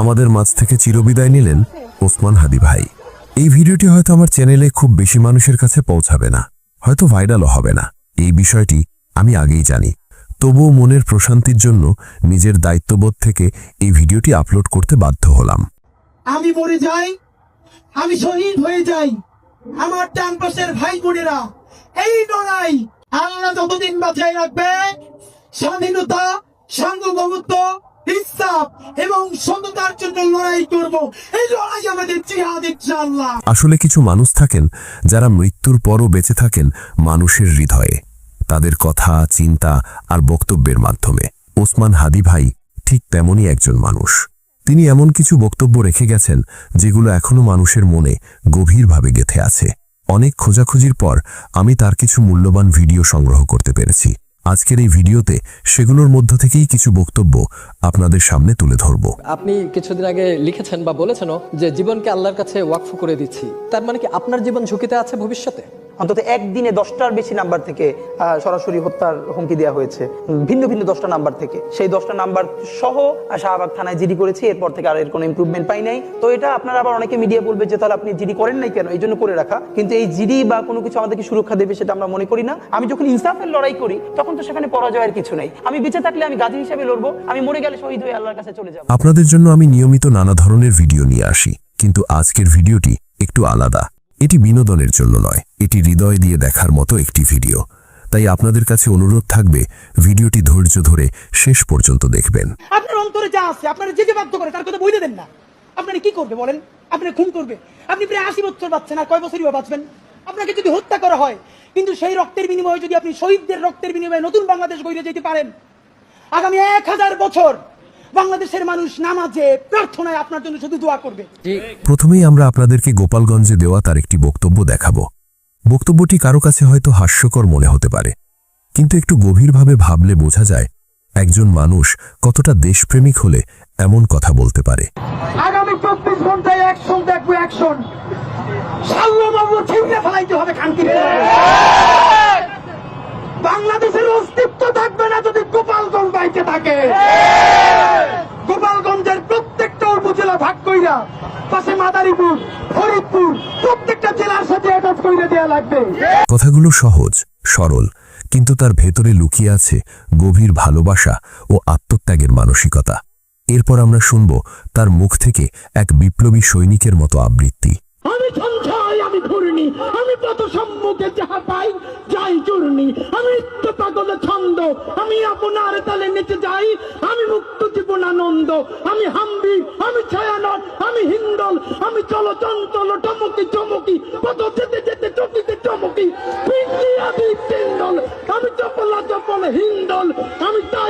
আমাদের মাঝ থেকে চিরবিদায় নিলেন ওসমান হাদি ভাই। এই ভিডিওটি হয়তো আমার চ্যানেলে খুব বেশি মানুষের কাছে পৌঁছাবে না, হয়তো ভাইরালও হবে না। এই বিষয়টি আমি আগেই জানি। তবুও মনের প্রশান্তির জন্য নিজের দায়িত্ববোধ থেকে এই ভিডিওটি আপলোড করতে বাধ্য হলাম। আমি মরে যাই, আমি শহীদ হয়ে যাই, আমার ডান পাশের ভাই বোনেরা, এই লড়াই আল্লাহ যতদিন বাঁচায় রাখবে, স্বাধীনতা, সার্বভৌমত্ব আসলে কিছু মানুষ থাকেন যারা মৃত্যুর পরও বেঁচে থাকেন মানুষের হৃদয়ে। তাদের কথা, চিন্তা আর বক্তব্যের মাধ্যমে। ওসমান হাদি ভাই ঠিক তেমনই একজন মানুষ। তিনি এমন কিছু বক্তব্য রেখে গেছেন যেগুলো এখনও মানুষের মনে গভীরভাবে গেথে আছে। অনেক খোঁজাখুঁজির পর আমি তার কিছু মূল্যবান ভিডিও সংগ্রহ করতে পেরেছি। আজকের এই ভিডিওতে সেগুলোর মধ্য থেকেই কিছু বক্তব্য আপনাদের সামনে তুলে ধরব। আপনি কিছুদিন আগে লিখেছেন বা বলেছেন যে জীবনকে আল্লাহর কাছে ওয়াকফ করে দিচ্ছি। তার মানে কি আপনার জীবন ঝুঁকিতে আছে ভবিষ্যতে? অন্তত একদিনে দশটার বেশি নাম্বার থেকে সরাসরি হত্যার হুমকি দেওয়া হয়েছে। ভিন্ন ভিন্ন দশটা নাম্বার থেকে। সেই দশটা নাম্বার সহ শাহবাগ থানায় জিডি করেছি, এরপর থেকে আর এর কোনো ইমপ্রুভমেন্ট পাই নাই। তো এটা আপনারা আবার অনেকে মিডিয়া বলবে যে, তাহলে আপনি জিডি করেন নাই কেন? এই জন্য করে রাখা। কিন্তু এই জিডি বা কোনো কিছু আমাদেরকে সুরক্ষা দেবে সেটা আমরা মনে করি না। আমি যখন ইনসাফের লড়াই করি, তখন তো সেখানে পরাজয়ের কিছু নেই। আমি বেঁচে থাকলে আমি গাজী হিসেবে লড়বো, আমি মরে গেলে শহীদ হয়ে আল্লাহর কাছে চলে যাব। আপনাদের জন্য আমি নিয়মিত নানা ধরনের ভিডিও নিয়ে আসি। কিন্তু আজকের ভিডিওটি একটু আলাদা। এটি বিনোদনের জন্য নয়, এটি হৃদয় দিয়ে দেখার মতো একটি ভিডিও। তাই আপনাদের কাছে অনুরোধ থাকবে, ভিডিওটি ধৈর্য ধরে শেষ পর্যন্ত দেখবেন। আপনার অন্তরে যা আছে, আপনারা যে বাধ্য করে, তার কথা বইলে দেন না। আপনারা কি করবে বলেন? আপনি খুন করবে। আপনি প্রায় আশি বছর বাঁচছেন, আর কয় বছরই বা বাঁচবেন? আপনাকে যদি হত্যা করা হয়, কিন্তু সেই রক্তের বিনিময়ে যদি আপনি শহীদদের রক্তের বিনিময়ে নতুন বাংলাদেশ গড়ে যেতে পারেন, আগামী এক হাজার বছর বাংলাদেশের মানুষ নামাজে প্রার্থনায় আপনার জন্য শুধু দোয়া করবে। প্রথমেই আমরা আপনাদেরকে গোপালগঞ্জে দেওয়া তার একটি বক্তব্য দেখাব। বক্তব্যটি কারও কাছে হয়তো হাস্যকর মনে হতে পারে কিন্তু একটু গভীরভাবে ভাবলে বোঝা যায় একজন মানুষ কতটা দেশপ্রেমিক হলে এমন কথা বলতে পারে। আগামী চব্বিশ ঘন্টায় অ্যাকশন দেখব অ্যাকশন ছিঁড়ে ফেলাইতে হবে খানকি বাংলাদেশের অস্তিত্ব থাকবে না যদি গোপালগঞ্জ বাইতে থাকে। গোপালগঞ্জের প্রত্যেকটা উপজেলা ভাগ কইরা পাশে মাদারীপুর ফরিদপুর প্রত্যেকটা জেলার সাথে অ্যাটাচ কইরা দেওয়া লাগবে। কথাগুলো সহজ সরল কিন্তু তার ভেতরে লুকিয়ে আছে গভীর ভালোবাসা ও আত্মত্যাগের মানসিকতা। এরপর আমরা শুনব তার মুখ থেকে এক বিপ্লবী সৈনিকের মতো আবৃত্তি। আমি পথ সম্মুখে যাহা পাই, যাই চূর্ণি। আমি নিত্য পাগলে ছন্দ, আমি আপনার তালে নেচে যাই, আমি মুক্ত জীবন আনন্দ, আমি হাম্বি, আমি ছায়ানট, আমি হিন্দল, আমি চলো চঞ্চল টমকি, চমকি, পথ যেতে যেতে, চকিতে চমকি। আদি তিন্দল আমি চপলা চপল হিন্দল, আমি তাই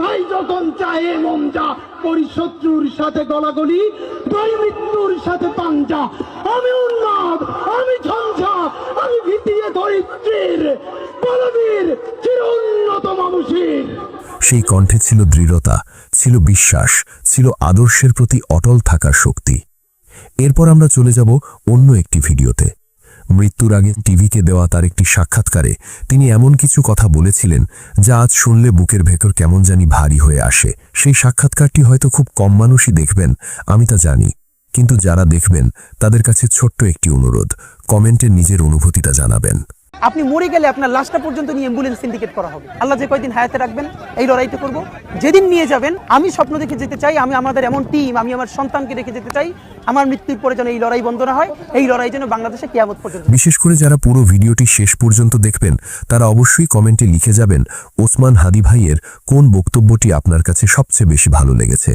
ভাই যখন চাহে মন যা করি শত্রুর সাথে গলাগলি মৃত্যুর সাথে পাঞ্জা। আমি উন্মাদ, আমি ঝঞ্ঝা আমি ভিতিয়ে ধরিত্রীর চির উন্নত মানুষের। সেই কণ্ঠে ছিল দৃঢ়তা, ছিল বিশ্বাস, ছিল আদর্শের প্রতি অটল থাকার শক্তি। এরপর আমরা চলে যাব অন্য একটি ভিডিওতে। মৃত্যুর আগে টিভিকে দেওয়া তার একটি সাক্ষাৎকারে তিনি এমন কিছু কথা বলেছিলেন যা আজ শুনলে বুকের ভেতর কেমন জানি ভারী হয়ে আসে। সেই সাক্ষাৎকারটি হয়তো খুব কম মানুষই দেখবেন, আমি তা জানি। কিন্তু যারা দেখবেন, তাদের কাছে ছোট্ট একটি অনুরোধ, কমেন্টে নিজের অনুভূতিটা জানাবেন। আপনি মরে গেলে আপনার লাশটা পর্যন্ত নিয়ে অ্যাম্বুলেন্স সিন্ডিকেট করা হবে। আল্লাহ যে কয়দিন হায়াতে রাখবেন, এই লড়াইটা করব। যেদিন নিয়ে যাবেন, আমি স্বপ্ন দেখে যেতে চাই, আমি আমাদের এমন টিম আমি আমার সন্তানকে রেখে যেতে চাই, আমার মৃত্যুর পরে যেন এই লড়াই বন্ধ না হয়, এই লড়াই যেন বাংলাদেশে কিয়ামত পর্যন্ত। বিশেষ করে যারা পুরো ভিডিওটি শেষ পর্যন্ত দেখবেন, তারা অবশ্যই কমেন্টে লিখে যাবেন, ওসমান হাদি ভাইয়ের কোন বক্তব্যটি আপনার কাছে সবচেয়ে বেশি ভালো লেগেছে,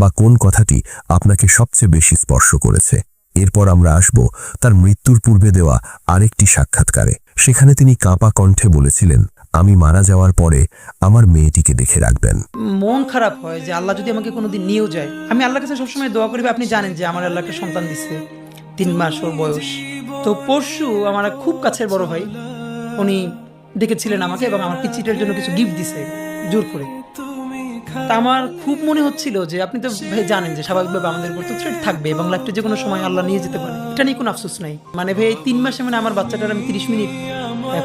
বা কোন কথাটি আপনাকে সবচেয়ে বেশি স্পর্শ করেছে। এরপর আমরা আসব তার মৃত্যুর পূর্বে দেওয়া আরেকটি সাক্ষাৎকারে। সেখানে তিনি কাঁপা কণ্ঠে বলেছিলেন, আমি মারা যাওয়ার পরে আমার মেয়েটিকে দেখে রাখবেন। মন খারাপ হয় যে আল্লাহ যদি আমাকে কোনোদিন নিয়েও যায়। আমি আল্লাহর কাছে সবসময় দোয়া করি আপনি জানেন যে আমার আল্লাহকে সন্তান দিচ্ছে তিন মাস ওর বয়স। তো পরশু আমার খুব কাছের বড় ভাই, উনি ডেকেছিলেন আমাকে এবং আমার পিচিটার জন্য কিছু গিফট দিছে, জোর করে। তা আমার খুব মনে হচ্ছিল যে আপনি তো ভাই জানেন যে স্বাভাবিকভাবে আমাদের উপর তো থ্রেট থাকবে এবং লাইফটা যে কোনো সময় আল্লাহ নিয়ে যেতে পারে। এটা নিয়ে কোনো আফসোস নাই। মানে ভাই তিন মাসে মানে আমার বাচ্চাটার আমি তিরিশ মিনিট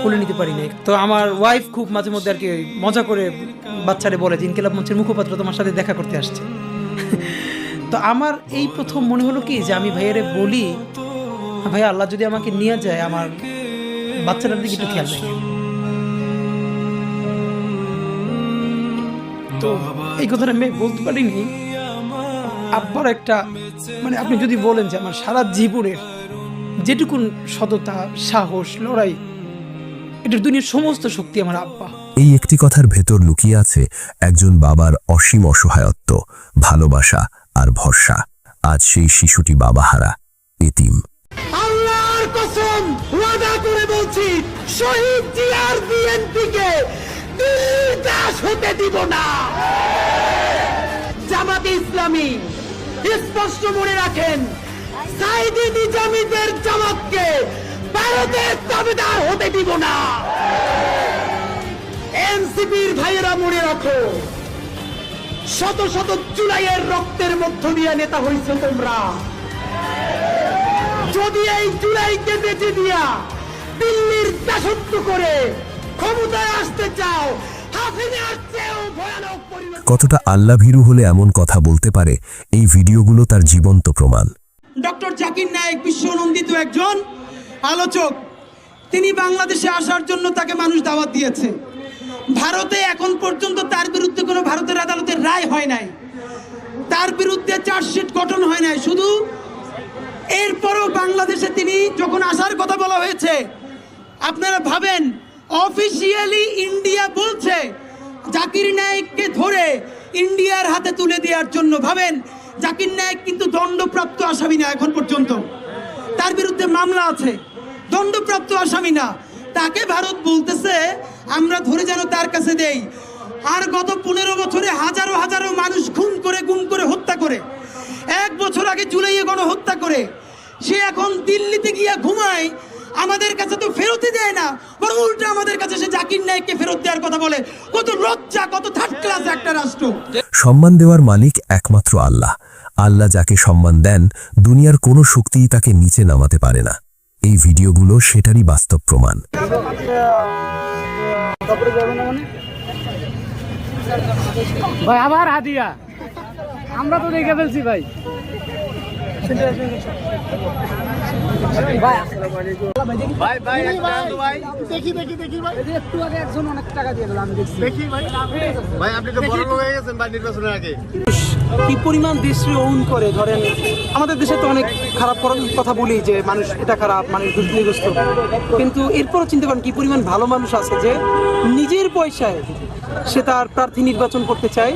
কোলে নিতে পারি নাই। তো আমার ওয়াইফ খুব মাঝে মধ্যে আর কি মজা করে বাচ্চারে বলে যে ইনকিলাব মঞ্চের মুখপাত্র তোমার সাথে দেখা করতে আসছে। তো আমার এই প্রথম মনে হলো কি যে আমি ভাইয়ারে বলি ভাই আল্লাহ যদি আমাকে নিয়ে যায়, আমার বাচ্চাটার দিকে একটু খেয়াল রাখেন তো এই কথাটা আমি বলতে পারিনি। আব্বার একটা মানে আপনি যদি বলেন যে আমার সারা জীবনের যেটুকুন সততা সাহস লড়াই এটার দুনিয়ার সমস্ত শক্তি আমার আব্বা। এই একটি কথার ভেতর লুকিয়ে আছে একজন বাবার অসীম অসহায়ত্ব ভালোবাসা আর ভরসা। আজ সেই শিশুটি বাবাহারা এতিম। আল্লাহর কসম ওয়াদা করে বলছি শহীদ জিয়ার বিএনপিকে দিল্লির হতে দিব না। জামাতে ইসলামী, স্পষ্ট মনে রাখেন, সাইদি নিজামীদের জামাতকে ভারতের দাবিদার হতে দিব না। এনসিপির ভাইয়েরা মনে রাখো, শত শত জুলাইয়ের রক্তের মধ্য দিয়ে নেতা হয়েছে তোমরা। যদি এই জুলাইকে বেঁচে দিয়া দিল্লির দাসত্ব করে ক্ষমতায় আসতে চাও কতটা আল্লাহ ভীরু হলে এমন কথা বলতে পারে, এই ভিডিওগুলো তার জীবন্ত প্রমাণ। ডক্টর জাকির নায়েক বিশ্বনন্দিত একজন আলোচক। তিনি বাংলাদেশে আসার জন্য তাকে মানুষ দাওয়াত দিয়েছে। ভারতে এখন পর্যন্ত তার বিরুদ্ধে কোনো ভারতের আদালতের রায় হয় নাই। তার বিরুদ্ধে চার্জশিট গঠন হয় নাই। শুধু এরপরও বাংলাদেশে তিনি যখন আসার কথা বলা হয়েছে, আপনারা ভাবেন অফিসিয়ালি ইন্ডিয়া বলছে জাকির নায়েককে ধরে ইন্ডিয়ার হাতে তুলে দেওয়ার জন্য ভাবেন, জাকির নায়েক কিন্তু দণ্ডপ্রাপ্ত আসামি না এখন পর্যন্ত। তার বিরুদ্ধে মামলা আছে। দণ্ডপ্রাপ্ত আসামি না। তাকে ভারত বলতেছে, আমরা ধরে যেন তার কাছে দেই। আর গত পনেরো বছরে হাজারো হাজারো মানুষ খুন করে, গুম করে, হত্যা করে। এক বছর আগে জুলাইয়ে গণহত্যা করে। সে এখন দিল্লিতে গিয়া ঘুমায় আমাদের কাছে তো ফেরতই দেয় না। বরং উল্টা আমাদের কাছে সে জাকির নায়ককে ফেরত দেওয়ার কথা বলে। কত লজ্জা কত থার্ড ক্লাস একটা রাষ্ট্র। সম্মান দেওয়ার মালিক একমাত্র আল্লাহ। আল্লাহ যাকে সম্মান দেন দুনিয়ার কোনো শক্তিই তাকে নিচে নামাতে পারে না। এই ভিডিওগুলো সেটারই বাস্তব প্রমাণ। ভাই আবার হাদিয়া। আমরা তো দেখে ফেলছি ভাই। দেখি দেখি দেখি ভাই। একটু আগে একজন অনেক টাকা দিয়ে দিল দেখি ভাই। ভাই আপনি তো বড় লোক হয়ে গেছেন ভাই নির্বাচনের আগে। কি পরিমাণ দেশে ওন করে? ধরেন আমাদের দেশে তো অনেক খারাপ কথা বলি যে মানুষ এটা খারাপ মানুষ দুর্নীতিগ্রস্ত কিন্তু এরপরও চিন্তা করেন কি পরিমাণ ভালো মানুষ আছে যে নিজের পয়সায় সে তার প্রার্থী নির্বাচন করতে চায়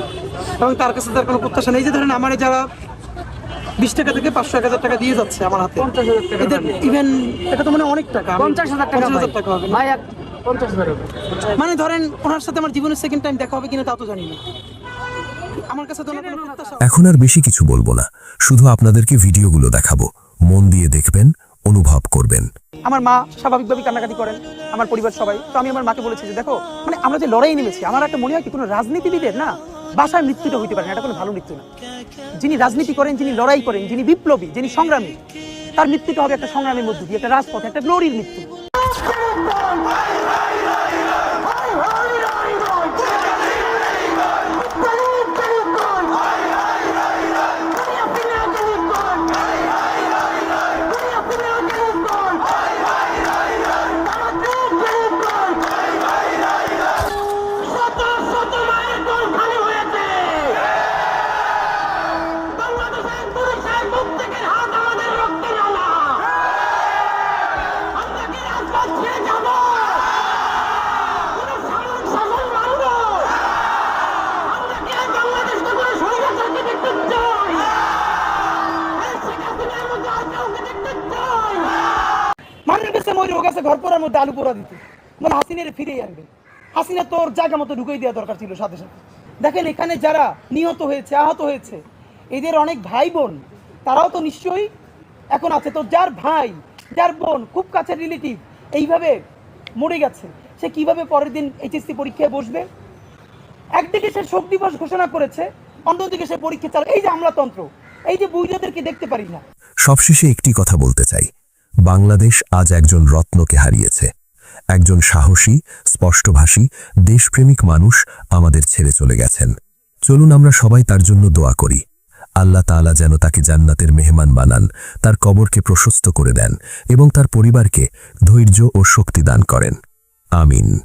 এবং তার কাছে তার কোনো প্রত্যাশা নেই। যে ধরেন আমার যারা বিশ টাকা থেকে পাঁচশো এক হাজার টাকা দিয়ে যাচ্ছে আমার হাতে। এদের ইভেন এটা তো মানে অনেক টাকা পঞ্চাশ হাজার টাকা। হাজার টাকা হবে। মানে ধরেন ওনার সাথে আমার জীবনের সেকেন্ড টাইম দেখা হবে কিনা তা তো জানি না এখন আর বেশি কিছু বলব না শুধু আপনাদেরকে ভিডিওগুলো দেখাবো। মন দিয়ে দেখবেন অনুভব করবেন। আমার মা স্বাভাবিকভাবেই কান্নাকাটি করেন আমার পরিবার সবাই। তো আমি আমার মাকে বলেছি যে দেখো মানে আমরা যে লড়াই নেমেছি আমার একটা মনে হয় কি কোনো রাজনীতিবিদের না বাসায় মৃত্যুটা হইতে পারে না, এটা কোনো ভালো মৃত্যু না। যিনি রাজনীতি করেন, যিনি লড়াই করেন, যিনি বিপ্লবী, যিনি সংগ্রামী, তার মৃত্যুটা হবে একটা সংগ্রামের মধ্যে দিয়ে, একটা রাজপথে, একটা গ্লোরির মৃত্যু। কাছে ময়ূর কাছে ঘর পড়ার মধ্যে আলু পোড়া দিতে। মানে হাসিনের ফিরিয়ে আনবে। হাসিনা তোর জায়গা মতো ঢুকিয়ে দেওয়া দরকার ছিল সাথে সাথে। দেখেন এখানে যারা নিহত হয়েছে, আহত হয়েছে, এদের অনেক ভাই বোন তারাও তো নিশ্চয়ই এখন আছে। তো যার ভাই, যার বোন, খুব কাছের রিলেটিভ এইভাবে মরে গেছে, সে কীভাবে পরের দিন এইচএসসি পরীক্ষায় বসবে? একদিকে সে শোক দিবস ঘোষণা করেছে, অন্যদিকে সে পরীক্ষা চাল এই যে আমলাতন্ত্র, এই যে বুইরাদেরকে দেখতে পারি না। সবশেষে একটি কথা বলতে চাই। বাংলাদেশ আজ একজন রত্নকে হারিয়েছে। একজন সাহসী, স্পষ্টভাষী, দেশপ্রেমিক মানুষ আমাদের ছেড়ে চলে গেছেন। চলুন আমরা সবাই তার জন্য দোয়া করি। আল্লাহ তালা যেন তাকে জান্নাতের মেহমান বানান, তার কবরকে প্রশস্ত করে দেন এবং তার পরিবারকে ধৈর্য ও শক্তি দান করেন। আমিন।